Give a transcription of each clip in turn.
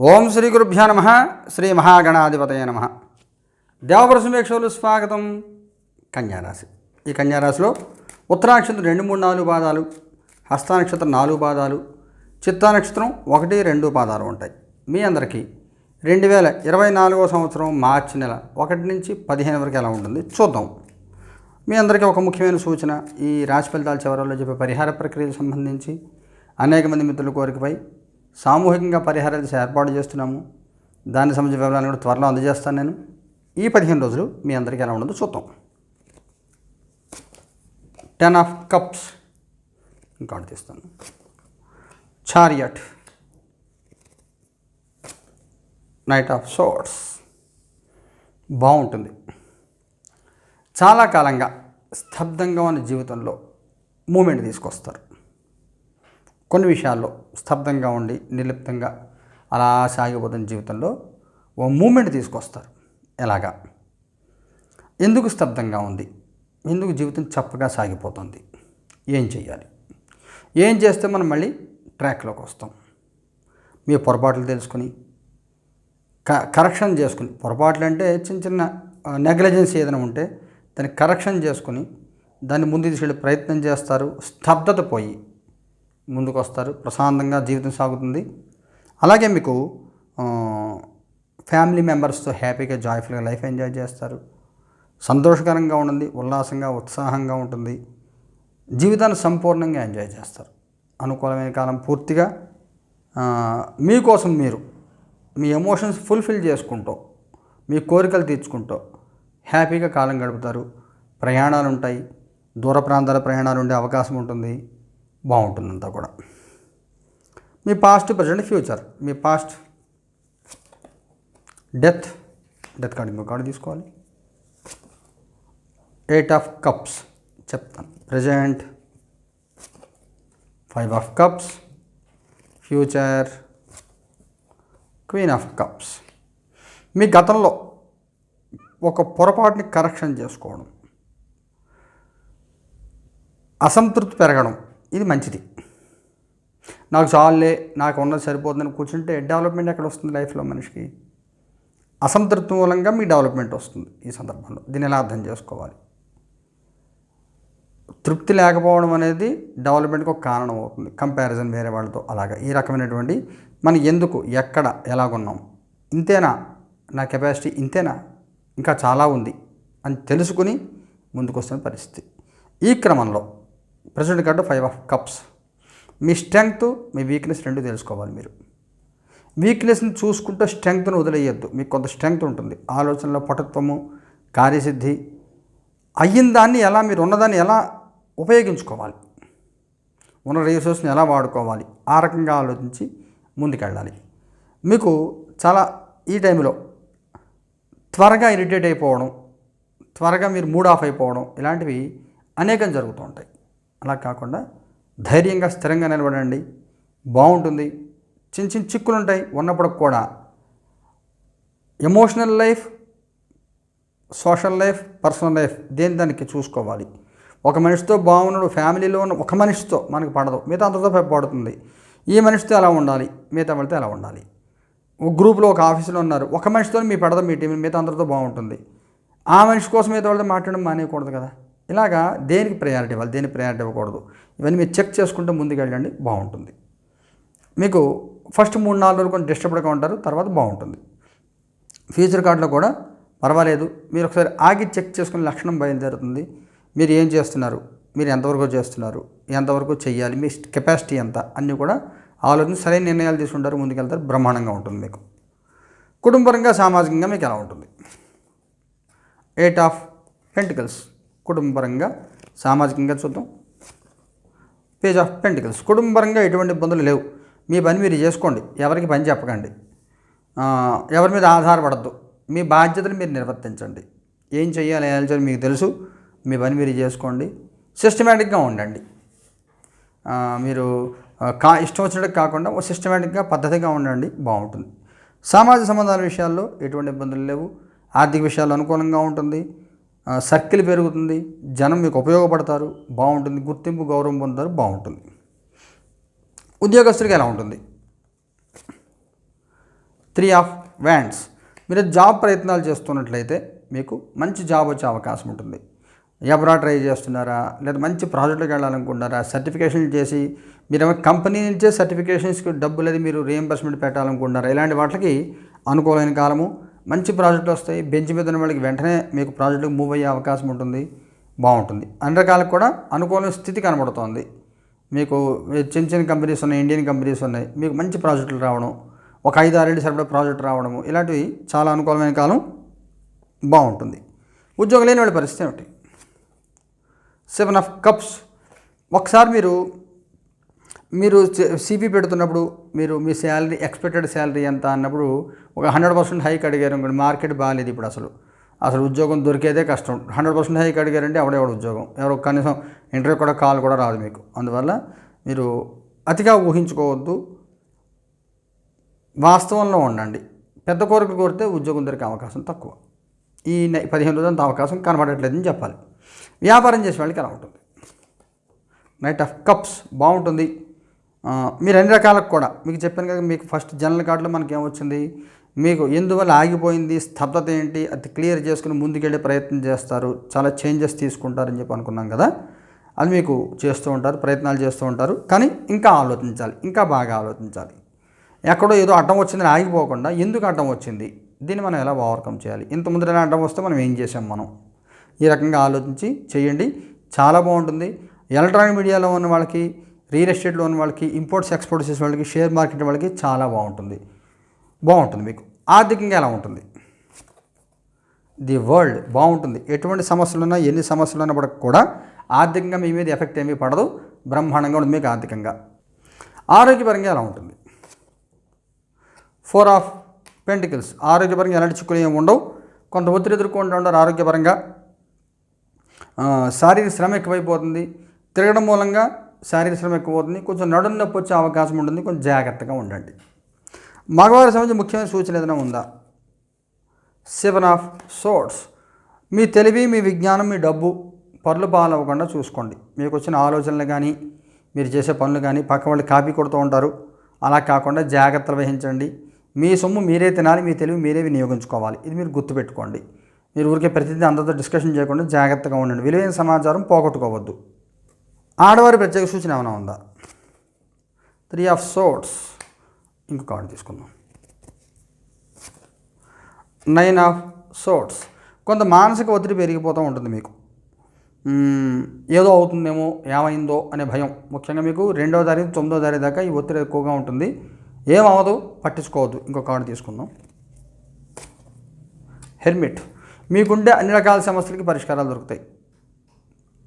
ఓం శ్రీ గురుభ్యో నమ. శ్రీ మహాగణాధిపతయ నమ. దేవపుర సమీక్షలు స్వాగతం. కన్యారాశి. ఈ కన్యారాశిలో ఉత్తరాక్షత్రం రెండు మూడు నాలుగు పాదాలు హస్తానక్షత్రం నాలుగు పాదాలు చిత్తా నక్షత్రం ఒకటి రెండు పాదాలు ఉంటాయి. మీ అందరికీ రెండు వేల ఇరవై నాలుగో సంవత్సరం మార్చి నెల ఒకటి నుంచి పదిహేను వరకు ఎలా ఉంటుంది? చూద్దాం. మీ అందరికీ ఒక ముఖ్యమైన సూచన. ఈ రాశి ఫలితాల చివరలో చెప్పే పరిహార ప్రక్రియకు సంబంధించి అనేక మంది మిత్రుల కోరికపై సామూహికంగా పరిహార ఏర్పాటు చేస్తున్నాము. దానికి సంబంధించిన వివరాలను కూడా త్వరలో అందజేస్తాను నేను. ఈ పదిహేను రోజులు మీ అందరికీ ఎలా ఉండదో చూద్దాం. టెన్ ఆఫ్ కప్స్ ఇంకా తీస్తాను. చారియట్ నైట్ ఆఫ్ సోర్ట్స్ బాగుంటుంది. చాలా కాలంగా స్తబ్దంగా ఉన్న జీవితంలో మూమెంట్ తీసుకొస్తారు. కొన్ని విషయాల్లో స్తబ్దంగా ఉండి నిర్లిప్తంగా అలా సాగిపోతున్న జీవితంలో ఓ మూమెంట్ తీసుకొస్తారు. ఎలాగా? ఎందుకు స్తబ్దంగా ఉంది? ఎందుకు జీవితం చప్పగా సాగిపోతుంది? ఏం చేయాలి ఏం చేస్తే మనం మళ్ళీ ట్రాక్లోకి వస్తాం? మీ పొరపాట్లు తెలుసుకుని క కరెక్షన్ చేసుకుని పొరపాట్లు అంటే చిన్న చిన్న నెగ్లిజెన్స్ ఏదైనా ఉంటే దాన్ని కరెక్షన్ చేసుకుని దాన్ని ముందు తీసుకెళ్ళే ప్రయత్నం చేస్తారు. స్తబ్దత పోయి ముందుకు వస్తారు ప్రశాంతంగా జీవితం సాగుతుంది. అలాగే మీకు ఫ్యామిలీ మెంబర్స్తో హ్యాపీగా జాయ్ఫుల్గా లైఫ్ ఎంజాయ్ చేస్తారు. సంతోషకరంగా ఉంటుంది ఉల్లాసంగా ఉత్సాహంగా ఉంటుంది. జీవితాన్ని సంపూర్ణంగా ఎంజాయ్ చేస్తారు. అనుకూలమైన కాలం పూర్తిగా మీకోసం మీరు మీ ఎమోషన్స్ ఫుల్ఫిల్ చేసుకుంటూ మీ కోరికలు తీర్చుకుంటూ హ్యాపీగా కాలం గడుపుతారు. ప్రయాణాలు ఉంటాయి దూర ప్రాంతాల ప్రయాణాలు ఉండే అవకాశం ఉంటుంది. బాగుంటుంది అంతా కూడా. మీ పాస్ట్ ప్రజెంట్ ఫ్యూచర్ మీ పాస్ట్ డెత్ డెత్ కార్డు ఇంకో కార్డు తీసుకోవాలి. ఎయిట్ ఆఫ్ కప్స్ చెప్తాను. Present five of cups future queen of cups మీ గతంలో ఒక పొరపాటుని కరెక్షన్ చేసుకోవడం. అసంతృప్తి పెరగడం. ఇది మంచిది. నాకు చాలులే నాకు ఉన్నది సరిపోతుందని కూర్చుంటే డెవలప్మెంట్ ఎక్కడ వస్తుంది లైఫ్లో మనిషికి? అసంతృప్తి మూలంగా మీ డెవలప్మెంట్ వస్తుంది ఈ సందర్భంలో. దీన్ని ఎలా అర్థం చేసుకోవాలి? తృప్తి లేకపోవడం అనేది డెవలప్మెంట్కి ఒక కారణం అవుతుంది. కంపారిజన్ వేరే వాళ్ళతో అలాగా. ఈ రకమైనటువంటి మనం ఎందుకు ఎక్కడ ఎలాగున్నాం? ఇంతేనా? నా కెపాసిటీ ఇంతేనా? ఇంకా చాలా ఉంది అని తెలుసుకుని ముందుకు వస్తున్న పరిస్థితి. ఈ క్రమంలో president card five of cups me strength మీ వీక్నెస్ రెండు తెలుసుకోవాలి మీరు. వీక్నెస్ని చూసుకుంటూ స్ట్రెంగ్త్ను వదిలేయద్దు. మీకు కొంత స్ట్రెంగ్త్ ఉంటుంది. ఆలోచనలో పటత్వము కార్యసిద్ధి అయిన దాన్ని ఎలా మీరు ఉన్నదాన్ని ఎలా ఉపయోగించుకోవాలి? ఉన్న రిసోర్స్ని ఎలా వాడుకోవాలి? ఆ రకంగా ఆలోచించి ముందుకెళ్ళాలి. మీకు చాలా ఈ టైంలో త్వరగా ఇరిటేట్ అయిపోవడం త్వరగా మీరు మూడ్ ఆఫ్ అయిపోవడం ఇలాంటివి అనేకం జరుగుతూ ఉంటాయి. అలా కాకుండా ధైర్యంగా స్థిరంగా నిలబడండి. బాగుంటుంది. చిన్న చిన్న చిక్కులు ఉంటాయి ఉన్నప్పుడు కూడా. Emotional life social life personal life దేని దానికి చూసుకోవాలి. ఒక మనిషితో బాగున్నాడు ఫ్యామిలీలో ఉన్న ఒక మనిషితో మనకు పడదు. మిగతా అంతతో పడుతుంది. ఈ మనిషితో ఎలా ఉండాలి? మిగతా వాళ్ళతో ఎలా ఉండాలి? ఒక గ్రూప్లో ఒక ఆఫీసులో ఉన్నారు. ఒక మనిషితో మీ పడదు మీ టీం మిగతా అందరితో బాగుంటుంది. ఆ మనిషి కోసం మిగతా వాళ్ళతో మాట్లాడడం మానేయకూడదు కదా? ఇలాగా దేనికి ప్రయారిటీ ఇవ్వాలి? దేనికి ప్రయారిటీ ఇవ్వకూడదు? ఇవన్నీ మీరు చెక్ చేసుకుంటే ముందుకు వెళ్ళండి బాగుంటుంది. మీకు ఫస్ట్ మూడు నాలుగు రోజులు కొంచెం డిస్టర్బ్డ్గా ఉంటారు తర్వాత బాగుంటుంది. ఫ్యూచర్ కార్డులో కూడా పర్వాలేదు. మీరు ఒకసారి ఆగి చెక్ చేసుకునే లక్షణం బయలుదేరుతుంది. మీరు ఏం చేస్తున్నారు? మీరు ఎంతవరకు చేస్తున్నారు? ఎంతవరకు చేయాలి మీ కెపాసిటీ ఎంత? అన్నీ కూడా ఆలోచన సరైన నిర్ణయాలు తీసుకుంటారు ముందుకెళ్తారు బ్రహ్మాండంగా ఉంటుంది మీకు. కుటుంబపరంగా సామాజికంగా మీకు ఎలా ఉంటుంది? ఎయిట్ ఆఫ్ పెంటికల్స్ కుటుంబపరంగా సామాజికంగా చూద్దాం. పేజ్ ఆఫ్ పెంటికల్స్ కుటుంబపరంగా ఎటువంటి ఇబ్బందులు లేవు. మీ పని మీరు చేసుకోండి. ఎవరికి పని చెప్పకండి. ఎవరి మీద ఆధారపడద్దు. మీ బాధ్యతను మీరు నిర్వర్తించండి. ఏం చేయాలి ఏం చేయాలి మీకు తెలుసు. మీ పని మీరు చేసుకోండి. సిస్టమేటిక్గా ఉండండి. మీరు కా ఇష్టం వచ్చినట్టు కాకుండా సిస్టమేటిక్గా పద్ధతిగా ఉండండి. బాగుంటుంది. సామాజిక సంబంధాల విషయాల్లో ఎటువంటి ఇబ్బందులు లేవు. ఆర్థిక విషయాల్లో అనుకూలంగా ఉంటుంది. సర్కిల్ పెరుగుతుంది జనం మీకు ఉపయోగపడతారు బాగుంటుంది గుర్తింపు గౌరవం పొందుతారు బాగుంటుంది. ఉద్యోగస్తుడికి ఎలా ఉంటుంది? త్రీ ఆఫ్ వ్యాండ్స్ మీరు జాబ్ ప్రయత్నాలు చేస్తున్నట్లయితే మీకు మంచి జాబ్ వచ్చే అవకాశం ఉంటుంది. ఎవరా ట్రై చేస్తున్నారా? లేదా మంచి ప్రాజెక్టులకు వెళ్ళాలనుకుంటున్నారా? సర్టిఫికేషన్ చేసి మీరు కంపెనీ నుంచే సర్టిఫికేషన్స్కి డబ్బులు అది మీరు రీఎంబర్స్మెంట్ పెట్టాలనుకుంటున్నారా? ఇలాంటి వాటికి అనుకూలమైన కాలము. మంచి ప్రాజెక్టులు వస్తాయి. బెంచ్ మీద ఉన్న వాళ్ళకి వెంటనే మీకు ప్రాజెక్టుకు మూవ్ అయ్యే అవకాశం ఉంటుంది. బాగుంటుంది. అన్ని రకాలకు కూడా అనుకూలమైన స్థితి కనబడుతోంది. మీకు చిన్న చిన్న కంపెనీస్ ఉన్నాయి ఇండియన్ కంపెనీస్ ఉన్నాయి. మీకు మంచి ప్రాజెక్టులు రావడం ఒక ఐదు ఆరేళ్ళు సరిపడే ప్రాజెక్ట్ రావడము ఇలాంటివి చాలా అనుకూలమైన కాలం బాగుంటుంది. ఉద్యోగం లేని వాళ్ళ పరిస్థితి ఏమిటి? Seven of cups. ఒకసారి మీరు మీరు సిపి పెడుతున్నప్పుడు మీరు మీ శాలరీ ఎక్స్పెక్టెడ్ శాలరీ ఎంత అన్నప్పుడు ఒక హండ్రెడ్ పర్సెంట్ హైక్ అడిగారు అనుకోండి మార్కెట్ బాగాలేదు ఇప్పుడు అసలు. అసలు ఉద్యోగం దొరికేదే కష్టం. హండ్రెడ్ పర్సెంట్ హైక్ అడిగారంటే ఎవడెవడు ఉద్యోగం? ఎవరు కనీసం ఇంటర్వ్యూ కూడా కాల్ కూడా రాదు మీకు. అందువల్ల మీరు అతిగా ఊహించుకోవద్దు. వాస్తవంలో ఉండండి. పెద్ద కోరిక కోరితే ఉద్యోగం దొరికే అవకాశం తక్కువ. ఈ పదిహేను రోజులు అంత అవకాశం కనబడట్లేదని చెప్పాలి. వ్యాపారం చేసే వాళ్ళకి అలా ఉంటుంది. నైట్ ఆఫ్ కప్స్ బాగుంటుంది. మీరు అన్ని రకాలకు కూడా మీకు చెప్పాను కదా మీకు ఫస్ట్ జనరల్ కార్డులో మనకి ఏమొచ్చింది మీకు ఎందువల్ల ఆగిపోయింది? స్తబ్దత ఏంటి? అది క్లియర్ చేసుకుని ముందుకెళ్ళే ప్రయత్నం చేస్తారు. చాలా చేంజెస్ తీసుకుంటారని చెప్పి అనుకున్నాం కదా? అది మీకు చేస్తూ ఉంటారు ప్రయత్నాలు చేస్తూ ఉంటారు. కానీ ఇంకా ఆలోచించాలి ఇంకా బాగా ఆలోచించాలి. ఎక్కడో ఏదో అడ్డం వచ్చిందని ఆగిపోకుండా ఎందుకు అడ్డం వచ్చింది? దీన్ని మనం ఎలా ఓవర్కమ్ చేయాలి? ఇంత ముందర ఎలా అడ్డం వస్తే మనం ఏం చేసాం మనం? ఈ రకంగా ఆలోచించి చేయండి. చాలా బాగుంటుంది. ఎలక్ట్రానిక్ మీడియాలో ఉన్న వాళ్ళకి రియల్ ఎస్టేట్ లోన్ వాళ్ళకి ఇంపోర్ట్స్ ఎక్స్పోర్ట్స్ చేసే వాళ్ళకి షేర్ మార్కెట్ వాళ్ళకి చాలా బాగుంటుంది. బాగుంటుంది మీకు. ఆర్థికంగా ఎలా ఉంటుంది? ది వరల్డ్ బాగుంటుంది. ఎటువంటి సమస్యలు ఉన్నా ఎన్ని సమస్యలు ఉన్నప్పటికి కూడా ఆర్థికంగా మీ మీద ఎఫెక్ట్ ఏమీ పడదు. బ్రహ్మాండంగా ఉంటుంది మీకు ఆర్థికంగా. ఆరోగ్యపరంగా ఎలా ఉంటుంది? Four of pentacles. ఆరోగ్యపరంగా ఎలాంటి చిక్కులు ఏమి ఉండవు. కొంత ఒత్తిడి ఎదుర్కొంటూ ఉంటారు ఆరోగ్యపరంగా. శారీరక శ్రమ ఎక్కువైపోతుంది. తిరగడం మూలంగా శారీరక శ్రమ ఎక్కువవుతుంది. కొంచెం నడుం నొప్పి వచ్చే అవకాశం ఉంటుంది. కొంచెం జాగ్రత్తగా ఉండండి. మగవారి సంబంధించి ముఖ్యమైన సూచన ఏదైనా ఉందా? సెవెన్ ఆఫ్ సోర్ట్స్ మీ తెలివి మీ విజ్ఞానం మీ డబ్బు పనులు పాలవ్వకుండా చూసుకోండి. మీకు వచ్చిన ఆలోచనలు కానీ మీరు చేసే పనులు కానీ పక్క వాళ్ళు కాపీ కొడుతూ ఉంటారు. అలా కాకుండా జాగ్రత్తలు వహించండి. మీ సొమ్ము మీరే తినాలి మీ తెలివి మీరే వినియోగించుకోవాలి. ఇది మీరు గుర్తుపెట్టుకోండి. మీరు ఊరికే ప్రతిదీ అందరితో డిస్కషన్ చేయకుండా జాగ్రత్తగా ఉండండి. విలువైన సమాచారం పోగొట్టుకోవద్దు. ఆడవారి ప్రత్యేక సూచన ఏమైనా ఉందా? త్రీ ఆఫ్ సోట్స్ ఇంకో కార్డు తీసుకుందాం. నైన్ ఆఫ్ సోట్స్ కొంత మానసిక ఒత్తిడి పెరిగిపోతూ ఉంటుంది మీకు. ఏదో అవుతుందేమో ఏమైందో అనే భయం. ముఖ్యంగా మీకు రెండవ తారీఖు తొమ్మిదో తారీఖు దాకా ఈ ఒత్తిడి ఎక్కువగా ఉంటుంది. ఏమవదు పట్టించుకోవద్దు. ఇంకో కార్డు తీసుకుందాం. హెల్మెట్ మీకుండే అన్ని రకాల సమస్యలకి పరిష్కారాలు దొరుకుతాయి.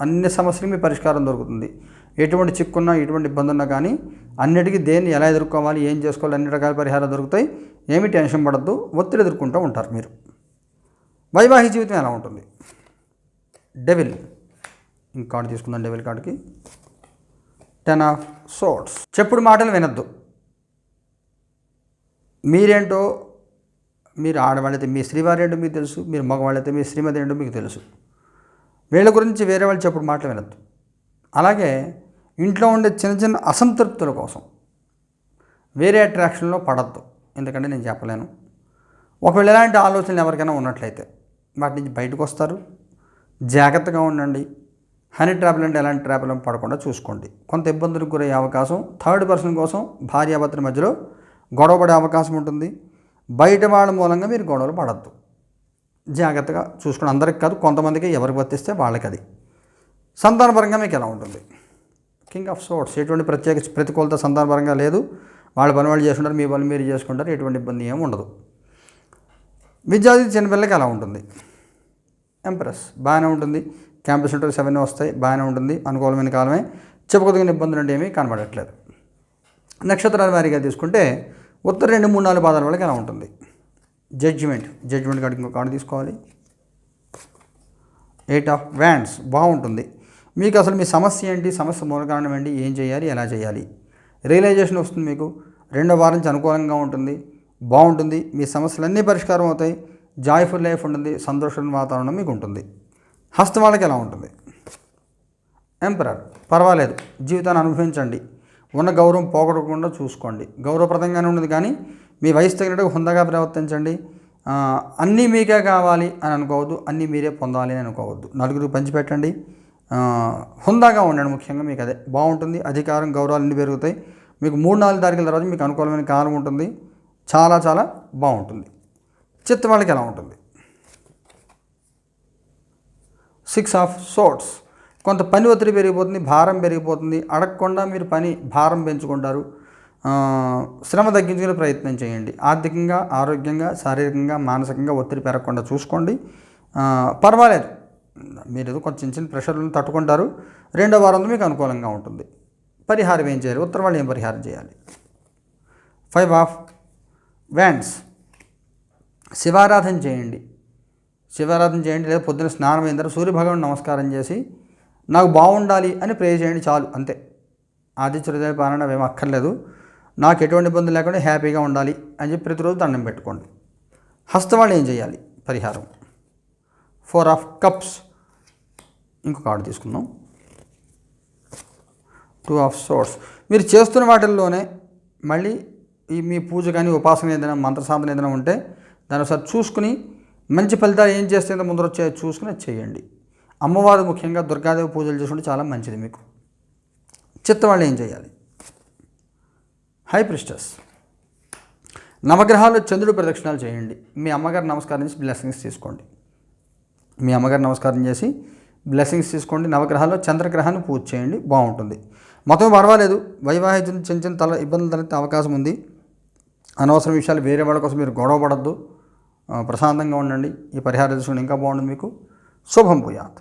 అన్ని సమస్యలు మీ పరిష్కారం దొరుకుతుంది. ఎటువంటి చిక్కున్నా ఎటువంటి ఇబ్బంది ఉన్నా కానీ అన్నిటికీ దేన్ని ఎలా ఎదుర్కోవాలి ఏం చేసుకోవాలి అన్ని రకాల పరిహారాలు దొరుకుతాయి. ఏమి టెన్షన్ పడద్దు ఒత్తిడి ఎదుర్కొంటూ ఉంటారు మీరు. వైవాహిక జీవితం ఎలా ఉంటుంది? డెవిల్. ఇంక కార్డు తీసుకుందాం డెవిల్ కార్డుకి. టెన్ ఆఫ్ సోట్స్ చెప్పుడు మాటలు వినద్దు. మీరేంటో మీరు ఆడవాళ్ళైతే మీ శ్రీవారి ఏంటో మీకు తెలుసు మీరు మగవాళ్ళైతే మీ శ్రీమతి ఏంటో మీకు తెలుసు. వీళ్ళ గురించి వేరే వాళ్ళు చెప్పుడు మాటలు వినొద్దు. అలాగే ఇంట్లో ఉండే చిన్న చిన్న అసంతృప్తుల కోసం వేరే అట్రాక్షన్లో పడద్దు. ఎందుకంటే నేను చెప్పలేను. ఒకవేళ ఎలాంటి ఆలోచనలు ఎవరికైనా ఉన్నట్లయితే వాటి నుంచి బయటకు వస్తారు. జాగ్రత్తగా ఉండండి. హనీ ట్రాపిల్ అంటే ఎలాంటి ట్రాపిల్ పడకుండా చూసుకోండి. కొంత ఇబ్బందులకు గురయ్యే అవకాశం థర్డ్ పర్సన్ కోసం భార్యాభర్తల మధ్యలో గొడవ పడే అవకాశం ఉంటుంది. బయట వాళ్ళ మూలంగా మీరు గొడవలు పడద్దు. జాగ్రత్తగా చూసుకుని అందరికి కాదు కొంతమందికి ఎవరికి వర్తిస్తే వాళ్ళకి అది. సంతానపరంగా మీకు ఎలా ఉంటుంది? కింగ్ ఆఫ్ సోర్ట్స్ ఎటువంటి ప్రత్యేక ప్రతికూలత సంతానపరంగా లేదు. వాళ్ళ పని వాళ్ళు చేసుకుంటారు మీ పని మీరు చేసుకుంటారు ఎటువంటి ఇబ్బంది ఏమి ఉండదు. విద్యార్థి చిన్నపిల్లకి ఎలా ఉంటుంది? ఎంప్రెస్ బాగానే ఉంటుంది. క్యాంపస్ ఇంటర్వ్యూస్ అవన్నీ వస్తాయి బాగానే ఉంటుంది. అనుకూలమైన కాలమే. చెప్పుకోదగిన ఇబ్బందులు అంటే ఏమీ కనబడట్లేదు. నక్షత్రాల వారీగా తీసుకుంటే ఉత్తర రెండు మూడు నాలుగు పాదాల వాళ్ళకి ఎలా ఉంటుంది? జడ్జిమెంట్ జడ్జిమెంట్ కాడికి ఇంకో కార్డు తీసుకోవాలి. ఎయిట్ ఆఫ్ వ్యాండ్స్ బాగుంటుంది. మీకు అసలు మీ సమస్య ఏంటి? సమస్య మూల కారణం ఏంటి? ఏం చేయాలి? ఎలా చేయాలి? రియలైజేషన్ వస్తుంది మీకు. రెండో వారం నుంచి అనుకూలంగా ఉంటుంది. బాగుంటుంది. మీ సమస్యలన్నీ పరిష్కారం అవుతాయి. జాయ్ఫుల్ లైఫ్ ఉంటుంది. సంతోషం వాతావరణం మీకు ఉంటుంది. హస్తం వాళ్ళకి ఎలా ఉంటుంది? ఎంపరర్ పర్వాలేదు. జీవితాన్ని అనుభవించండి. ఉన్న గౌరవం పోగొట్టకుండా చూసుకోండి. గౌరవప్రదంగానే ఉండదు కానీ మీ వయసు తగినట్టుగా హుందాగా ప్రవర్తించండి. అన్నీ మీకే కావాలి అని అనుకోవద్దు అన్నీ మీరే పొందాలి అని అనుకోవద్దు. నలుగురు పంచిపెట్టండి. హుందాగా ఉండండి ముఖ్యంగా మీకు అదే. బాగుంటుంది అధికారం గౌరవాలు అన్నీ పెరుగుతాయి. మీకు మూడు నాలుగు తారీఖుల తర్వాత మీకు అనుకూలమైన కాలం ఉంటుంది. చాలా చాలా బాగుంటుంది. చిత్త వాళ్ళకి ఎలా ఉంటుంది? సిక్స్ ఆఫ్ సోట్స్ కొంత పని ఒత్తిడి పెరిగిపోతుంది భారం పెరిగిపోతుంది. అడగకుండా మీరు పని భారం పెంచుకుంటారు. శ్రమ తగ్గించుకునే ప్రయత్నం చేయండి. ఆర్థికంగా ఆరోగ్యంగా శారీరకంగా మానసికంగా ఒత్తిడి పెరగకుండా చూసుకోండి. పర్వాలేదు. మీరు ఏదో కొంచెం చిన్న ప్రెషర్లను తట్టుకుంటారు. రెండో వారంలో మీకు అనుకూలంగా ఉంటుంది. పరిహారం ఏం చేయాలి? ఉత్తర వాళ్ళు ఏం పరిహారం చేయాలి? ఫైవ్ ఆఫ్ వ్యాండ్స్ శివారాధన చేయండి. శివారాధన చేయండి. లేదా పొద్దున స్నానం అయిన తర్వాత సూర్యభగవాన్ నమస్కారం చేసి నాకు బాగుండాలి అని ప్రే చేయండి చాలు అంతే. ఆదిత్య హృదయ పాలన ఏం అక్కర్లేదు. నాకు ఎటువంటి ఇబ్బంది లేకుండా హ్యాపీగా ఉండాలి అని చెప్పి ప్రతిరోజు దండం పెట్టుకోండి. హస్తవాళ్ళు ఏం చేయాలి? పరిహారం. Four of cups. ఇంకొక కార్డు తీసుకుందాం. టూ ఆఫ్ సోర్స్ మీరు చేస్తున్న వాటిల్లోనే మళ్ళీ ఈ మీ పూజ కానీ ఉపాసన ఏదైనా మంత్ర సాధన ఏదైనా ఉంటే దాన్ని ఒకసారి చూసుకుని మంచి ఫలితాలు ఏం చేస్తే ముందర వచ్చే చూసుకుని అది చేయండి. అమ్మవారు ముఖ్యంగా దుర్గాదేవి పూజలు చేసుకుంటే చాలా మంచిది మీకు. చిత్తవాళ్ళు ఏం చేయాలి? హై ప్రిస్టర్స్ నవగ్రహాలు చంద్రుడు ప్రదక్షిణాలు చేయండి. మీ అమ్మగారు నమస్కారం చేసి బ్లెస్సింగ్స్ తీసుకోండి. మీ అమ్మగారు నమస్కారం చేసి బ్లెస్సింగ్స్ తీసుకోండి. నవగ్రహాల్లో చంద్రగ్రహాన్ని పూజ చేయండి. బాగుంటుంది. మొత్తం పర్వాలేదు. వైవాహిక చిన్న చిన్న తల ఇబ్బందులు తలెత్తే అవకాశం ఉంది. అనవసర విషయాలు వేరే వాళ్ళ కోసం మీరు గొడవ పడద్దు. ప్రశాంతంగా ఉండండి. ఈ పరిహారం తీసుకుని ఇంకా బాగుంటుంది మీకు. శుభం పూయాత్